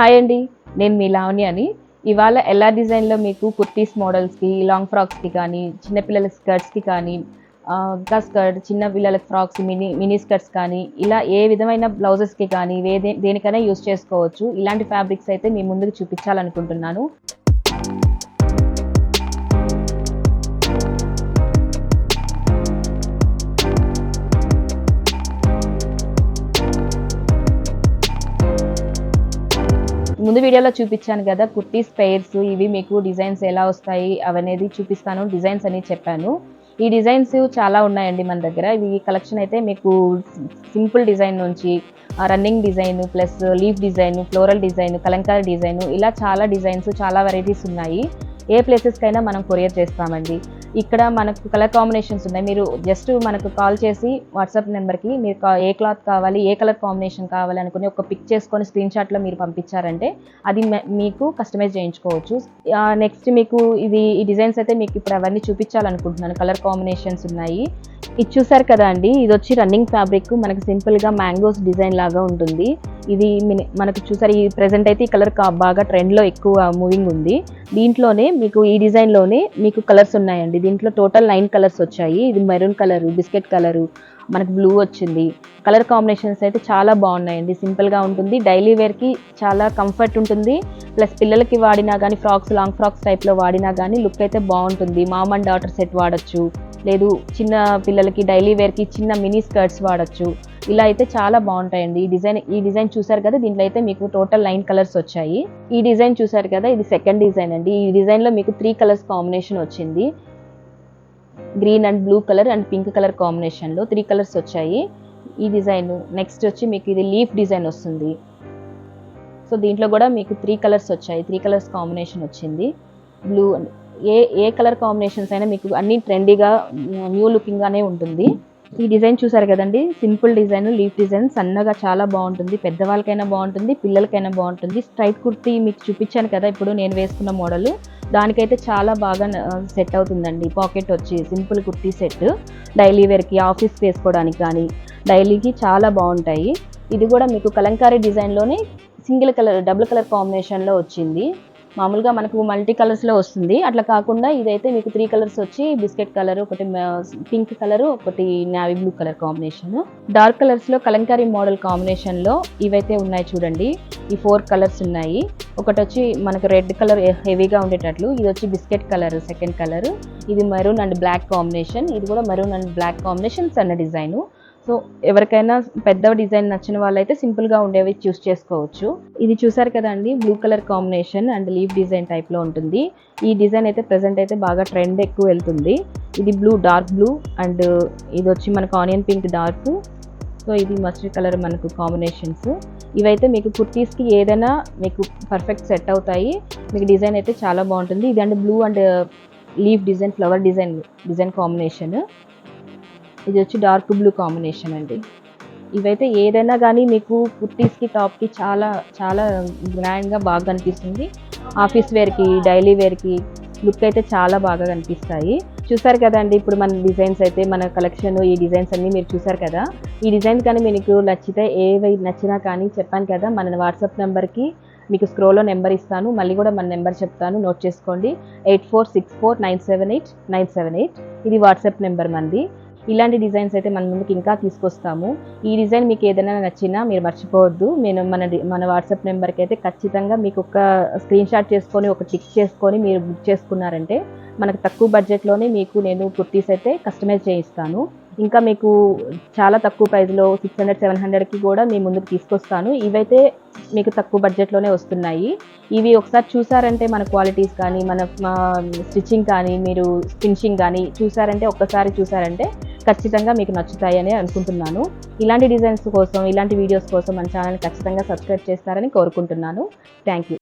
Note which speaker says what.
Speaker 1: Hi అండి నేను మీ లావణి అని. ఇవాళ ఎలా డిజైన్లో మీకు కుర్తీస్ మోడల్స్కి లాంగ్ ఫ్రాక్స్కి కానీ చిన్నపిల్లల స్కర్ట్స్కి కానీ ఇంకా స్కర్ట్ చిన్న పిల్లల ఫ్రాక్స్ మినీ మినీ స్కర్ట్స్ కానీ ఇలా ఏ విధమైన బ్లౌజెస్కి కానీ దేనికైనా యూస్ చేసుకోవచ్చు. ఇలాంటి ఫ్యాబ్రిక్స్ అయితే మీ ముందుకు చూపించాలనుకుంటున్నాను. ముందు వీడియోలో చూపించాను కదా కుర్తీస్ పెయిర్స్ ఇవి మీకు డిజైన్స్ ఎలా వస్తాయి అవనేది చూపిస్తాను డిజైన్స్ అని చెప్పాను. ఈ డిజైన్స్ చాలా ఉన్నాయండి మన దగ్గర. ఇవి కలెక్షన్ అయితే మీకు సింపుల్ డిజైన్ నుంచి running design plus leaf design floral design Kalamkari design ఇలా చాలా డిజైన్స్ చాలా వెరైటీస్ ఉన్నాయి. ఏ ప్లేసెస్కైనా మనం కొరియర్ చేస్తామండి. ఇక్కడ మనకు కలర్ కాంబినేషన్స్ ఉన్నాయి. మీరు జస్ట్ మనకు కాల్ చేసి వాట్సాప్ నెంబర్కి మీరు ఏ క్లాత్ కావాలి ఏ కలర్ కాంబినేషన్ కావాలి అనుకుని ఒక పిక్ చేసుకొని స్క్రీన్ షాట్లో మీరు పంపించారంటే అది మీకు కస్టమైజ్ చేయించుకోవచ్చు. నెక్స్ట్ మీకు ఇది ఈ డిజైన్స్ అయితే మీకు ఇప్పుడు అవన్నీ చూపించాలనుకుంటున్నాను. కలర్ కాంబినేషన్స్ ఉన్నాయి. ఇది చూసారు కదా అండి ఇది వచ్చి రన్నింగ్ ఫ్యాబ్రిక్. మనకు సింపుల్గా మ్యాంగోస్ డిజైన్ లాగా ఉంటుంది. ఇది మనకు చూసారు ఈ ప్రెసెంట్ అయితే ఈ కలర్ బాగా ట్రెండ్లో ఎక్కువ మూవింగ్ ఉంది. దీంట్లోనే మీకు ఈ డిజైన్లోనే మీకు కలర్స్ ఉన్నాయండి. దీంట్లో టోటల్ నైన్ కలర్స్ వచ్చాయి. ఇది మెరూన్ కలరు బిస్కెట్ కలరు మనకు బ్లూ వచ్చింది. కలర్ కాంబినేషన్స్ అయితే చాలా బాగున్నాయండి. సింపుల్గా ఉంటుంది. డైలీ వేర్కి చాలా కంఫర్ట్ ఉంటుంది. ప్లస్ పిల్లలకి వాడినా కానీ ఫ్రాక్స్ లాంగ్ ఫ్రాక్స్ టైప్లో వాడినా కానీ లుక్ అయితే బాగుంటుంది. మామ్ అండ్ డాటర్ సెట్ వాడచ్చు. లేదు చిన్న పిల్లలకి డైలీ వేర్కి చిన్న మినీ స్కర్ట్స్ వాడచ్చు. ఇలా అయితే చాలా బాగుంటాయండి. ఈ డిజైన్ ఈ డిజైన్ చూసారు కదా దీంట్లో అయితే మీకు టోటల్ నైన్ కలర్స్ వచ్చాయి. ఈ డిజైన్ చూసారు కదా ఇది సెకండ్ డిజైన్ అండి. ఈ డిజైన్లో మీకు త్రీ కలర్స్ కాంబినేషన్ వచ్చింది. Green and blue colour and pink colour కాంబినేషన్లో త్రీ కలర్స్ వచ్చాయి. ఈ డిజైన్ నెక్స్ట్ వచ్చి మీకు ఇది లీఫ్ డిజైన్ వస్తుంది. సో దీంట్లో కూడా మీకు త్రీ కలర్స్ వచ్చాయి. త్రీ కలర్స్ కాంబినేషన్ వచ్చింది. బ్లూ ఏ ఏ కలర్ కాంబినేషన్స్ అయినా మీకు అన్ని ట్రెండీగా న్యూ లుకింగ్గానే ఉంటుంది. ఈ డిజైన్ చూసారు కదండి? సింపుల్ డిజైన్ లీఫ్ డిజైన్ సన్నగా చాలా బాగుంటుంది. పెద్దవాళ్ళకైనా బాగుంటుంది పిల్లలకైనా బాగుంటుంది. స్ట్రైట్ కుర్తీ మీకు చూపించాను కదా ఇప్పుడు నేను వేసుకున్న మోడల్. దానికైతే చాలా బాగా సెట్ అవుతుందండి. పాకెట్ వచ్చి సింపుల్ కుర్తీ సెట్. డైలీ వేర్కి ఆఫీస్ వేసుకోవడానికి కానీ డైలీకి చాలా బాగుంటాయి. ఇది కూడా మీకు కలంకారీ డిజైన్లోనే సింగిల్ కలర్ డబుల్ కలర్ కాంబినేషన్లో వచ్చింది. మామూలుగా మనకు మల్టీ కలర్స్లో వస్తుంది. అట్లా కాకుండా ఇదైతే మీకు త్రీ కలర్స్ వచ్చి బిస్కెట్ కలర్ ఒకటి పింక్ కలర్ ఒకటి navy blue colour combination. Dark కలర్స్లో కలంకారీ మోడల్ కాంబినేషన్లో ఇవైతే ఉన్నాయి చూడండి. ఈ ఫోర్ కలర్స్ ఉన్నాయి. ఒకటి వచ్చి మనకు రెడ్ కలర్ హెవీగా ఉండేటట్లు ఇది వచ్చి బిస్కెట్ కలర్ సెకండ్ కలర్. ఇది మెరూన్ అండ్ బ్లాక్ కాంబినేషన్. ఇది కూడా మెరూన్ అండ్ బ్లాక్ కాంబినేషన్ సన్న డిజైన్. సో ఎవరికైనా పెద్ద డిజైన్ నచ్చిన వాళ్ళైతే సింపుల్గా ఉండేవి చూస్ చేసుకోవచ్చు. ఇది చూసారు కదండి blue colour combination and leaf design టైప్లో ఉంటుంది. ఈ డిజైన్ అయితే ప్రెసెంట్ అయితే బాగా ట్రెండ్ ఎక్కువ వెళ్తుంది. ఇది బ్లూ డార్క్ బ్లూ అండ్ ఇది వచ్చి మనకు ఆనియన్ పింక్ డార్క్ సో ఇది మస్టర్డ్ కలర్ మనకు కాంబినేషన్స్ ఇవైతే మీకు కుర్తీస్కి ఏదైనా మీకు పర్ఫెక్ట్ సెట్ అవుతాయి. మీకు డిజైన్ అయితే చాలా బాగుంటుంది. ఇది and blue and leaf design flower design design combination ఇది వచ్చి డార్క్ బ్లూ కాంబినేషన్ అండి. ఇవైతే ఏదైనా కానీ మీకు కుర్తీస్కి టాప్కి చాలా చాలా గ్రాండ్గా బాగా కనిపిస్తుంది. ఆఫీస్ వేర్కి డైలీ వేర్కి లుక్ అయితే చాలా బాగా కనిపిస్తాయి. చూసారు కదండి ఇప్పుడు మన డిజైన్స్ అయితే మన కలెక్షన్ ఈ డిజైన్స్ అన్నీ మీరు చూసారు కదా? ఈ డిజైన్స్ కానీ మీకు నచ్చితే ఏవి నచ్చినా కానీ చెప్పాను కదా మన వాట్సాప్ నెంబర్కి మీకు స్క్రోలో నెంబర్ ఇస్తాను. మళ్ళీ కూడా మన నెంబర్ చెప్తాను. నోట్ చేసుకోండి. Eight four six four nine seven eight nine seven eight ఇది వాట్సాప్ నెంబర్ మంది. ఇలాంటి డిజైన్స్ అయితే మన ముందుకు ఇంకా తీసుకొస్తాము. ఈ డిజైన్ మీకు ఏదైనా నచ్చినా మీరు మర్చిపోవద్దు. నేను మన మన వాట్సాప్ నెంబర్కి అయితే ఖచ్చితంగా మీకు ఒక స్క్రీన్ షాట్ చేసుకొని ఒక టిక్ చేసుకొని మీరు బుక్ చేసుకున్నారంటే మనకు తక్కువ బడ్జెట్లోనే మీకు నేను కుర్తీస్ అయితే కస్టమైజ్ చేయిస్తాను. ఇంకా మీకు చాలా తక్కువ ప్రైస్లో సిక్స్ హండ్రెడ్ సెవెన్ హండ్రెడ్కి కూడా మీ ముందుకు తీసుకొస్తాను. ఇవైతే మీకు తక్కువ బడ్జెట్లోనే వస్తున్నాయి. ఇవి ఒకసారి చూసారంటే మన క్వాలిటీస్ కానీ మన స్టిచ్చింగ్ కానీ మీరు ఫినిషింగ్ కానీ చూసారంటే ఒక్కసారి చూసారంటే ఖచ్చితంగా మీకు నచ్చుతాయని అనుకుంటున్నాను. ఇలాంటి డిజైన్స్ కోసం ఇలాంటి వీడియోస్ కోసం మన ఛానల్ని ఖచ్చితంగా సబ్స్క్రైబ్ చేస్తారని కోరుకుంటున్నాను. Thank you.